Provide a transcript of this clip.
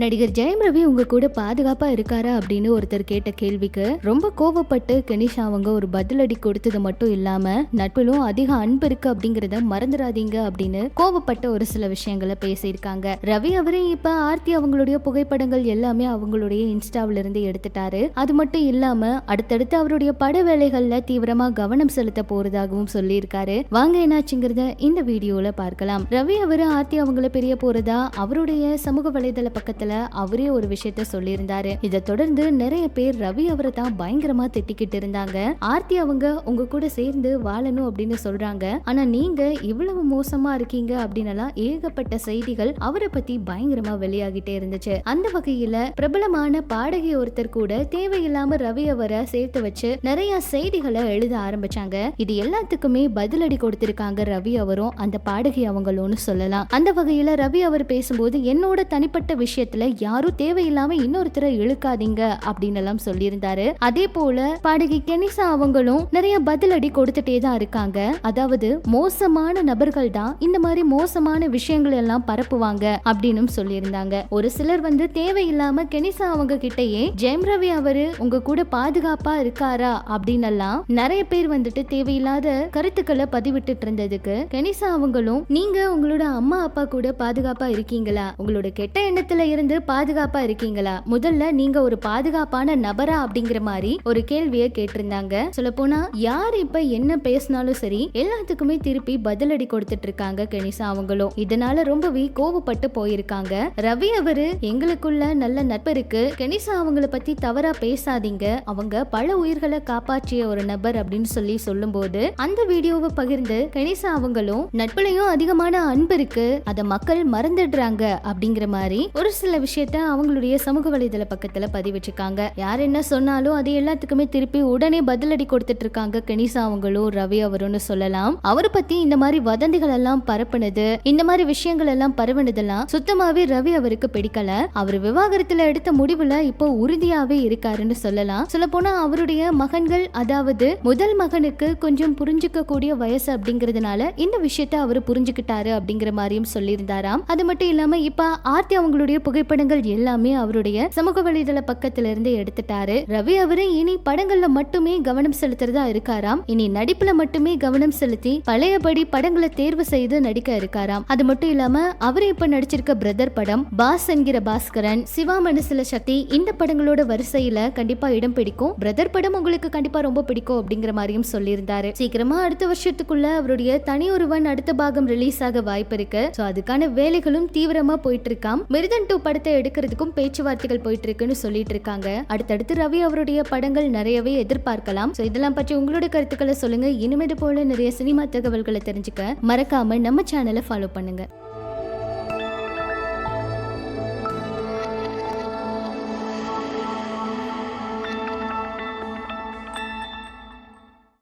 நடிகர் ஜெயம் ரவி உங்க கூட பாதுகாப்பா இருக்காரா அப்படின்னு ஒருத்தர் கேட்ட கேள்விக்கு ரொம்ப கோவப்பட்டு கெனிஷா அவங்க ஒரு பதிலடி கொடுத்தது மட்டும் இல்லாம நட்பிலும் அதிக அன்பு இருக்கு அப்படிங்கறத மறந்துடாதீங்க அப்படின்னு கோவப்பட்ட ஒரு சில விஷயங்களை பேசியிருக்காங்க. ரவி அவரே இப்ப ஆர்த்தி அவங்களுடைய புகைப்படங்கள் எல்லாமே அவங்களுடைய இன்ஸ்டாவில இருந்து எடுத்துட்டாரு. அது மட்டும் இல்லாம அடுத்தடுத்து அவருடைய பட வேலைகள்ல தீவிரமா கவனம் செலுத்த போறதாகவும் சொல்லியிருக்காரு. வாங்க என்னாச்சுங்கிறத இந்த வீடியோல பார்க்கலாம். ரவி அவரு ஆர்த்தி அவங்கள பிரிய போறதா? அவருடைய சமூக வலைதள பக்கத்துல அவரே ஒரு விஷயத்த சொல்லியிருந்தாரு. இதை தொடர்ந்து நிறைய பேர் ரவி அவரை தான் பயங்கரமா திட்டிக்கிட்டு இருந்தாங்க. ஆர்த்தி அவங்க உங்க கூட சேர்ந்து வாழணும் அப்படின்னு சொல்றாங்க. ஆனா நீங்க இவ்வளவு மோசமா இருக்கீங்க அப்படின்னு ஏகப்பட்ட செய்திகள் அவரை பத்தி பயங்கரமா வெளியாகிட்டே இருந்துச்சு. அந்த வகையில பிரபலமான பாடகி ஒருத்தர் கூட தேவையில்லாம ரவி அவரை சேர்த்து வச்சு நிறைய செய்திகளை எழுத ஆரம்பிச்சாங்க. இது எல்லாத்துக்குமே பதிலடி கொடுத்திருக்காங்க ரவி அவரும் அந்த பாடகி அவங்களும்னு சொல்லலாம். அந்த வகையில ரவி அவர் பேசும்போது என்னோட தனிப்பட்ட விஷயத்துல யாரும் தேவையில்லாம இன்னொருத்தரை இழுக்காதீங்க அப்படின்னு எல்லாம் சொல்லியிருந்தாரு. அதே போல பாடகி கெனிசா அவங்களும் நிறைய பதிலடி கொடுத்துட்டே தான் இருக்காங்க. அதாவது மோசமான நபர்கள் தான் இந்த மாதிரி மோசமான விஷயங்கள் எல்லாம் பரப்புவாங்க அப்படின்னு சொல்லியிருந்தாங்க. ஒரு சிலர் வந்து தேவையில்லாம கெனிசா அவங்க கிட்டயே ஜெயம் ரவி அவரு உங்க கூட பாதுகாப்பா இருக்காரா? அப்படின்னு எல்லாம் நிறைய பேர் வந்துட்டு தேவையில்லாத கருத்துக்களை பதிவிட்டுட்டு இருந்ததுக்கு கெனிசா அவங்களும் நீங்க உங்களோட அம்மா அப்பா கூட பாதுகாப்பா இருக்கீங்களா? உங்களோட கெட்ட எண்ணத்துல இருந்து பாதுகாப்பா இருக்கீங்களா? முதல்ல நீங்க ஒரு பாதுகாப்பான நபரா அப்படிங்கிற மாதிரி ஒரு கேள்வியை கேட்டிருந்தாங்க. சொல்ல போனா யார் இப்ப என்ன பேசினாலும் சரி எல்லாத்துக்குமே திருப்பி பதிலடி கொடுத்துட்டு இருக்காங்க கெனிசா அவங்களும் இதனால ரொம்பவே கோவப்பட்டு போயிருக்காங்க. ரவி அவரு எங்களுக்குள்ள நல்ல நட்பு இருக்கு. கெனிசா அவங்கள பத்தி தவறா பேசாதீங்க. அவங்க பல உயிர்களை காப்பாற்றிய ஒரு நபர் அப்படின்னு சொல்லி சொல்லும்போது அந்த வீடியோவை பகிர்ந்து கெனிசா அவங்களும் நட்புலையும் அதிகமான அன்பு இருக்கு. அத மக்கள் மறந்துடுறாங்க. அப்படிங்கிற மாதிரி ஒரு சில விஷயத்த அவங்களுடைய சமூக வலைதள பக்கத்துல பதிவிட்டிருக்காங்க. யார் என்ன சொன்னாலும் அது எல்லாத்துக்குமே திருப்பி உடனே பதிலடி கொடுத்துட்டு இருக்காங்க கனிசா அவங்களும் ரவி அவரும்னு சொல்லலாம். அவரை பத்தி இந்த மாதிரி வதந்திகள் எல்லாம் பரப்புனது இந்த மாதிரி விஷயங்கள் எல்லாம் பரவுனதெல்லாம் சுத்தமாவே ரவி அவருக்கு பிடிக்கல. அவர் விவாகரத்துல எடுத்த முடிவுல இப்போ உறுதியாவே இருக்காருன்னு சொல்லலாம். சொல்ல போனா அவருடைய மகன்கள் அதாவது முதல் மகனுக்கு கொஞ்சம் புரிஞ்சுக்க கூடிய வயசு அப்படிங்கறதுனால இந்த விஷயத்த அவர் புரிஞ்சுக்கிட்டாரு அப்படிங்கிற மாதிரியும் சொல்லியிருந்தாராம். அது மட்டும் இல்லாம இப்ப ஆர்த்தி அவங்களுடைய புகை புகைப்படங்கள் எல்லாமே அவருடைய சமூக வலைதள பக்கத்துல இருந்து எடுத்துட்டாரு. ரவி அவரு இனி படங்கள்ல மட்டுமே கவனம் செலுத்துறதா இருக்காராம். இனி நடிப்புல மட்டுமே கவனம் செலுத்தி பழையபடி படங்களை தேர்வு செய்து நடிக்க இருக்காராம். அது மட்டும் இல்லாம அவரு இப்ப நடிச்சிருக்க பிரதர் படம் பாஸ் என்கிற பாஸ்கரன் சிவா மனசுல சக்தி இந்த படங்களோட வரிசையில கண்டிப்பா இடம் பிடிக்கும். பிரதர் படம் உங்களுக்கு கண்டிப்பா ரொம்ப பிடிக்கும் அப்படிங்கிற மாதிரியும் சொல்லியிருந்தாரு. சீக்கிரமா அடுத்த வருஷத்துக்குள்ள அவருடைய தனி ஒருவன் அடுத்த பாகம் ரிலீஸ் ஆக வாய்ப்பு இருக்கு. சோ அதுக்கான வேலைகளும் தீவிரமா போயிட்டு இருக்காம். மிருதன் டூ படத்தை எடுக்கிறதுக்கும் பேச்சுவார்த்தைகள் போயிட்டு இருக்குன்னு சொல்லிட்டு இருக்காங்க அடுத்தடுத்து ரவி அவருடைய படங்கள் நிறையவே எதிர்பார்க்கலாம். ஸோ இதெல்லாம் பற்றி உங்களோட கருத்துக்களை சொல்லுங்க. இனிமேது போல நிறைய சினிமா தகவல்களை தெரிஞ்சுக்க மறக்காம நம்ம சேனலை ஃபாலோ பண்ணுங்க.